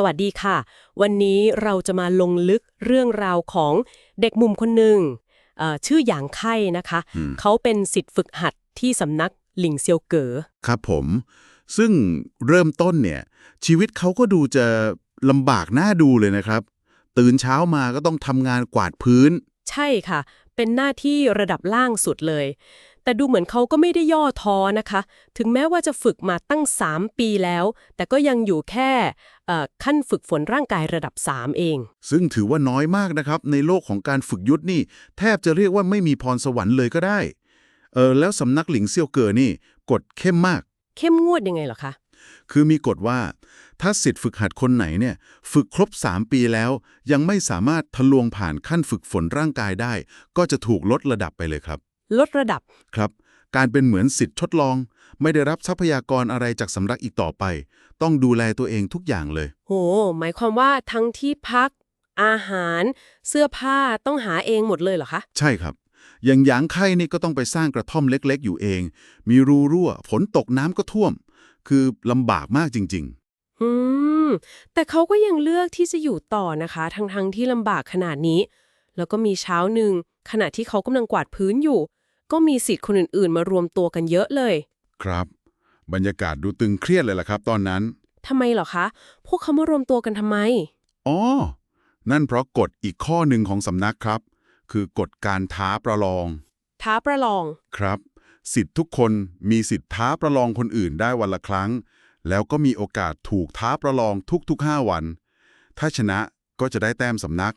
สวัสดีค่ะ วันนี้เราจะมาลงลึกเรื่องราวของเด็กมุมคนหนึ่งเอ่อชื่อหยางไข่นะคะอืมเขาเป็นสิทธิ์ฝึกหัดที่สำนักหลิงเซียวเก๋อครับผม ซึ่งเริ่มต้นเนี่ย ชีวิตเขาก็ดูจะลำบากน่าดูเลยนะครับ ตื่นเช้ามาก็ต้องทำงานกวาดพื้น ใช่ค่ะ เป็นหน้าที่ระดับล่างสุดเลย แต่ดูเหมือนเขาก็ไม่ได้ย่อท้อนะคะ ถึงแม้ว่าจะฝึกมาตั้ง 3 ปีแล้ว แต่ก็ยังอยู่แค่เอ่อขั้นฝึกฝนร่างกายระดับ 3 เอง ซึ่งถือว่าน้อยมากนะครับ ในโลกของการฝึกยุทธนี่ แทบจะเรียกว่าไม่มีพรสวรรค์เลยก็ได้ เออแล้วสำนักหลิงเซี่ยวเก๋อนี่กฎเข้มมาก เข้มงวดยังไงเหรอคะ คือมีกฎว่า ถ้าสิทธิ์ฝึกหัดคนไหนเนี่ย ฝึกครบ 3 ปีแล้ว ยังไม่สามารถทะลวงผ่านขั้นฝึกฝนร่างกายได้ ก็จะถูกลดระดับไปเลยครับ ลดระดับ ครับ การเป็นเหมือนสิทธิ์ทดลอง ไม่ได้รับทรัพยากรอะไรจากสำนักอีกต่อไป ต้องดูแลตัวเองทุกอย่างเลย โห หมายความว่าทั้งที่พัก อาหาร เสื้อผ้าต้องหาเองหมดเลยเหรอคะ ใช่ครับ อย่างหยางไข่นี่ก็ต้องไปสร้างกระท่อมเล็ก ๆ อยู่เอง มีรูรั่ว ฝนตกน้ำก็ท่วม คือลำบากมากจริงอืม แต่เขาก็ยังเลือกที่จะอยู่ต่อนะคะ ทั้งๆที่ลำบากขนาดนี้ แล้วก็มีเช้าหนึ่งขณะที่เขากำลังกวาดพื้นอยู่ ก็มีสิทธิ์คนอื่นๆ มารวมตัวกันเยอะเลยๆครับ บรรยากาศดูตึงเครียดเลยล่ะครับตอนนั้น ทำไมเหรอคะ พวกเขามารวมตัวกันทำไม อ๋อ นั่นเพราะกฎอีกข้อหนึ่งของสำนักครับ คือกฎการท้าประลอง ท้าประลอง ครับ สิทธิ์ทุกคนมีสิทธิ์ท้าประลองคนอื่นได้วันละครั้ง แล้วก็มีโอกาสถูกท้าประลองทุกๆ 5 วัน ถ้าชนะก็จะได้แต้มสำนัก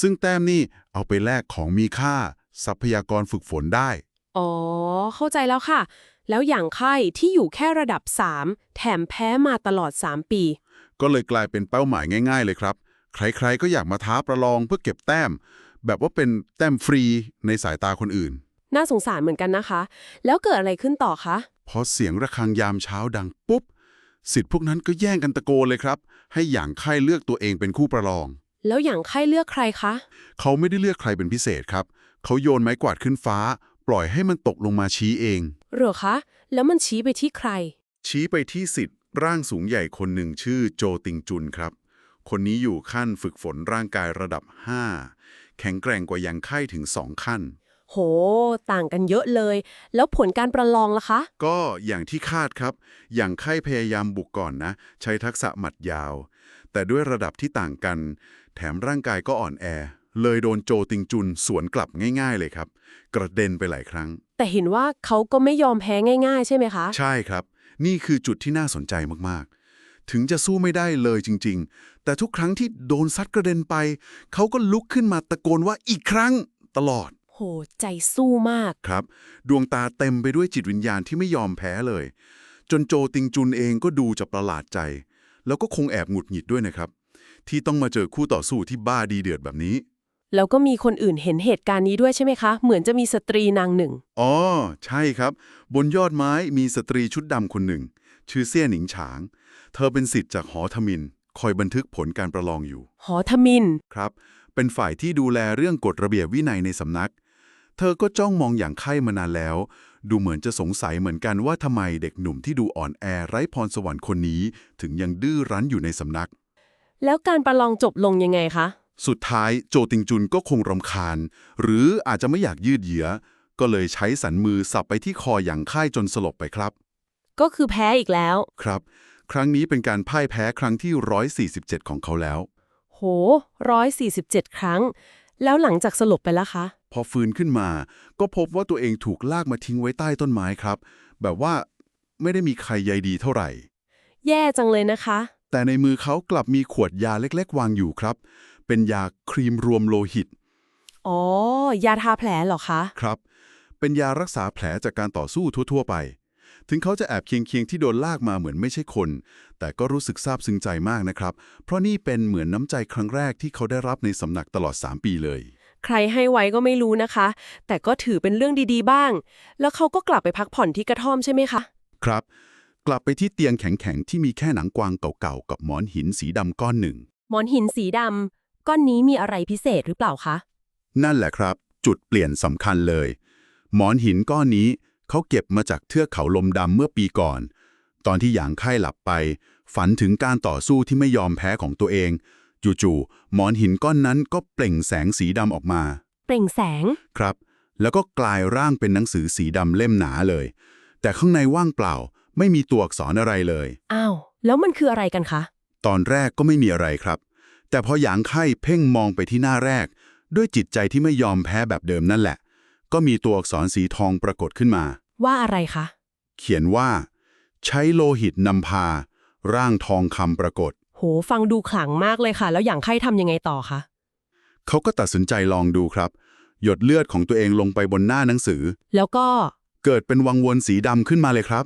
ซึ่งแต้มนี่เอาไปแลกของมีค่า ทรัพยากรฝึกฝนได้ อ๋อ เข้าใจแล้วค่ะ แล้วอย่างไข้ที่อยู่แค่ระดับ 3 แถมแพ้มาตลอด 3 ปี ก็เลยกลายเป็นเป้าหมายง่าย ๆ เลยครับ ใครๆก็อยากมาท้าประลองเพื่อเก็บแต้ม แบบว่าเป็นแต้มฟรีในสายตาคนอื่น น่าสงสารเหมือนกันนะคะ แล้วเกิดอะไรขึ้นต่อคะ พอเสียงระฆังยามเช้าดังปุ๊บสิทธิ์พวกนั้นก็แย่งกันตะโกนเลยครับ ให้อย่างไข้เลือกตัวเองเป็นคู่ประลอง แล้วอย่างไข้เลือกใครคะ เขาไม่ได้เลือกใครเป็นพิเศษครับ เขาโยนไม้กวาดขึ้นฟ้าป ล่อยให้มันตกลงมาชี้เอง เหรอคะ แล้วมันชี้ไปที่ใคร ชี้ไปที่สิทธิ์ร่างสูงใหญ่คนหนึ่งชื่อโจติงจุนครับ คนนี้อยู่ขั้นฝึกฝนร่างกายระดับ 5 แข็งแกร่งกว่ายังไข้ถึง2ขั้น โห ต่างกันเยอะเลย แล้วผลการประลองล่ะคะ ก็อย่างที่คาดครับอย่างไข้พยายามบุกก่อนนะ ใช้ทักษะหมัดยาว แต่ด้วยระดับที่ต่างกัน แถมร่างกายก็อ่อนแอ เลยโดนโจติงจุนสวนกลับง่ายๆเลยครับ กระเด็นไปหลายครั้ง แต่เห็นว่าเขาก็ไม่ยอมแพ้ง่ายๆ ใช่ไหมคะ ใช่ครับ นี่คือจุดที่น่าสนใจมากๆ ถึงจะสู้ไม่ได้เลยจริง ๆ แต่ทุกครั้งที่โดนซัดกระเด็นไป เขาก็ลุกขึ้นมาตะโกนว่าอีกครั้งตลอด โห ใจสู้มาก ครับ ดวงตาเต็มไปด้วยจิตวิญญาณที่ไม่ยอมแพ้เลย จนโจติงจุนเองก็ดูจะประหลาดใจ แล้วก็คงแอบหงุดหงิดด้วยนะครับ ที่ต้องมาเจอคู่ต่อสู้ที่บ้าดีเดือดแบบนี้ แล้วก็มีคนอื่นเห็นเหตุการณ์นี้ด้วยใช่ไหมคะ เหมือนจะมีสตรีนางหนึ่ง อ๋อ ใช่ครับ บนยอดไม้มีสตรีชุดดำคนหนึ่ง ชื่อเซี่ยหนิงฉาง เธอเป็นสิทธิ์จากหอทมิน คอยบันทึกผลการประลองอยู่ หอทมิน ครับ เป็นฝ่ายที่ดูแลเรื่องกฎระเบียบวินัยในสำนัก เธอก็จ้องมองอย่างไข้มานานแล้ว ดูเหมือนจะสงสัยเหมือนกันว่าทำไมเด็กหนุ่มที่ดูอ่อนแอไร้พรสวรรค์คนนี้ ถึงยังดื้อรั้นอยู่ในสำนัก แล้วการประลองจบลงยังไงคะ สุดท้ายโจติงจุนก็คงรำคาญ หรืออาจจะไม่อยากยืดเยื้อ ก็เลยใช้สันมือสับไปที่คออย่างไข้จนสลบไปครับ ก็คือแพ้อีกแล้ว ครับ ครั้งนี้เป็นการพ่ายแพ้ครั้งที่ 147 ของเขาแล้ว โหร้อยสี่สิบเจ็ดครั้ง แล้วหลังจากสลบไปแล้วคะ พอฟื้นขึ้นมา ก็พบว่าตัวเองถูกลากมาทิ้งไว้ใต้ต้นไม้ครับ แบบว่าไม่ได้มีใครใยดีเท่าไหร่ แย่จังเลยนะคะ แต่ในมือเขากลับมีขวดยาเล็ก ๆ วางอยู่ครับ เป็นยาครีมรวมโลหิต อ๋อ ยาทาแผลเหรอคะ ครับ เป็นยารักษาแผลจากการต่อสู้ทั่ว ๆ ไป ถึงเขาจะแอบเคียงๆที่โดนลากมาเหมือนไม่ใช่คน แต่ก็รู้สึกซาบซึ้งใจมากนะครับ เพราะนี่เป็นเหมือนน้ำใจครั้งแรกที่เขาได้รับในสำนักตลอด 3 ปีเลย ใครให้ไว้ก็ไม่รู้นะคะ แต่ก็ถือเป็นเรื่องดีๆ บ้าง แล้วเขาก็กลับไปพักผ่อนที่กระท่อมใช่ไหมคะ ครับ กลับไปที่เตียงแข็งๆที่มีแค่หนังกวางเก่าๆกับหมอนหินสีดำก้อนหนึ่ง หมอนหินสีดำ ก้อนนี้มีอะไรพิเศษหรือเปล่าคะ นั่นแหละครับ จุดเปลี่ยนสำคัญเลย หมอนหินก้อนนี้เขาเก็บมาจากเทือกเขาลมดำเมื่อปีก่อน ตอนที่หยางไข้หลับไป ฝันถึงการต่อสู้ที่ไม่ยอมแพ้ของตัวเองจู่ๆหมอนหินก้อนนั้นก็เปล่งแสงสีดำออกมา เปล่งแสงครับ แล้วก็กลายร่างเป็นหนังสือสีดำเล่มหนาเลย แต่ข้างในว่างเปล่า ไม่มีตัวอักษรอะไรเลย อ้าว แล้วมันคืออะไรกันคะ ตอนแรกก็ไม่มีอะไรครับ แต่พอหยางไข่เพ่งมองไปที่หน้าแรก ด้วยจิตใจที่ไม่ยอมแพ้แบบเดิมนั่นแหละ ก็มีตัวอักษรสีทองปรากฏขึ้นมา ว่าอะไรคะ เขียนว่า ใช้โลหิตนำพา ร่างทองคำปรากฏ โห ฟังดูขลังมากเลยค่ะ แล้วอย่างไข้ทำยังไงต่อคะเขาก็ตัดสินใจลองดูครับ หยดเลือดของตัวเองลงไปบนหน้าหนังสือ แล้วก็เกิดเป็นวังวนสีดำขึ้นมาเลยครับ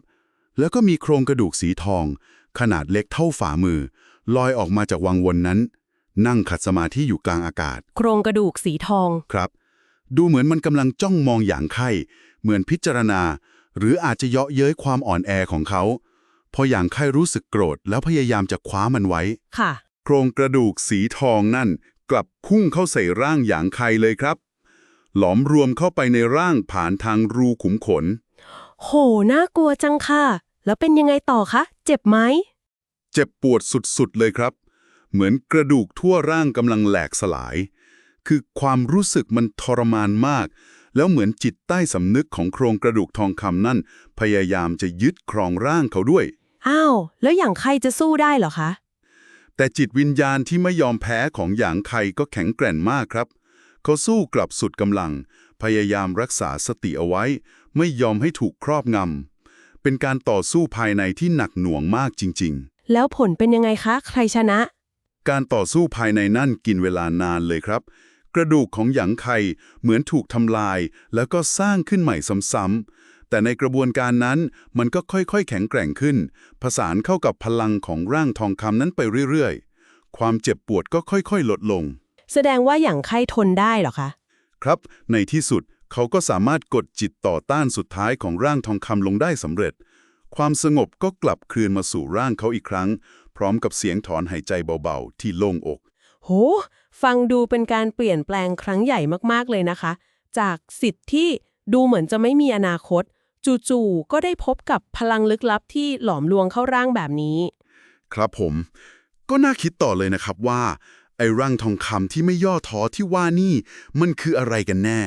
แล้วก็มีโครงกระดูกสีทอง ขนาดเล็กเท่าฝ่ามือ ลอยออกมาจากวังวนนั้น นั่งขัดสมาธิอยู่กลางอากาศ โครงกระดูกสีทอง ครับ ดูเหมือนมันกำลังจ้องมองอย่างไข้ เหมือนพิจารณา หรืออาจจะเยาะเย้ยความอ่อนแอของเขา พออย่างไข้รู้สึกโกรธ แล้วพยายามจะคว้ามันไว้ ค่ะ โครงกระดูกสีทองนั่น กลับพุ่งเข้าใส่ร่างอย่างไคเลยครับ หลอมรวมเข้าไปในร่างผ่านทางรูขุมขน โห น่ากลัวจังค่ะ แล้วเป็นยังไงต่อคะ เจ็บไหม เจ็บปวดสุดๆเลยครับ เหมือนกระดูกทั่วร่างกำลังแหลกสลาย คือความรู้สึกมันทรมานมาก แล้วเหมือนจิตใต้สำนึกของโครงกระดูกทองคำนั่น พยายามจะยึดครองร่างเขาด้วย อ้าว แล้วอย่างไข้จะสู้ได้เหรอคะ แต่จิตวิญญาณที่ไม่ยอมแพ้ของหยางไคก็แข็งแกร่งมากครับ เขาสู้กลับสุดกำลัง พยายามรักษาสติเอาไว้ ไม่ยอมให้ถูกครอบงำเป็นการต่อสู้ภายในที่หนักหน่วงมากจริงแล้วผลเป็นยังไงคะ ใครชนะๆ การต่อสู้ภายในนั่นกินเวลานานเลยครับ กระดูกของหยางไคเหมือนถูกทำลาย แล้วก็สร้างขึ้นใหม่ซ้ำๆแต่ในกระบวนการนั้นมันก็ค่อยๆ แข็งแกร่งขึ้น ผสานเข้ากับพลังของร่างทองคำนั้นไปเรื่อยๆ ความเจ็บปวดก็ค่อยๆ ลดลง แสดงว่าอย่างไข้ทนได้เหรอคะ ครับ ในที่สุดเขาก็สามารถกดจิตต่อต้านสุดท้ายของร่างทองคำลงได้สำเร็จ ความสงบก็กลับคืนมาสู่ร่างเขาอีกครั้ง พร้อมกับเสียงถอนหายใจเบาๆ ที่โล่งอก โห ฟังดูเป็นการเปลี่ยนแปลงครั้งใหญ่มากๆเลยนะคะ จากสิทธิ์ที่ดูเหมือนจะไม่มีอนาคต จู่ๆก็ได้พบกับพลังลึกลับที่หลอมลวงเข้าร่างแบบนี้ ครับผม ก็น่าคิดต่อเลยนะครับว่า ไอ้ร่างทองคำที่ไม่ย่อท้อที่ว่านี่ มันคืออะไรกันแน่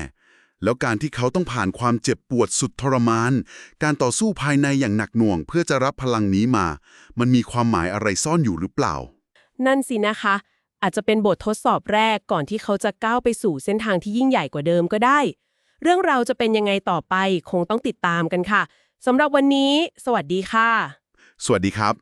แล้วการที่เขาต้องผ่านความเจ็บปวดสุดทรมาน การต่อสู้ภายในอย่างหนักหน่วง เพื่อจะรับพลังนี้มา มันมีความหมายอะไรซ่อนอยู่หรือเปล่า นั่นสินะคะ อาจจะเป็นบททดสอบแรกก่อนที่เขาจะก้าวไปสู่เส้นทางที่ยิ่งใหญ่กว่าเดิมก็ได้ เรื่องราวจะเป็นยังไงต่อไปคงต้องติดตามกันค่ะสำหรับวันนี้ สวัสดีค่ะ สวัสดีครับ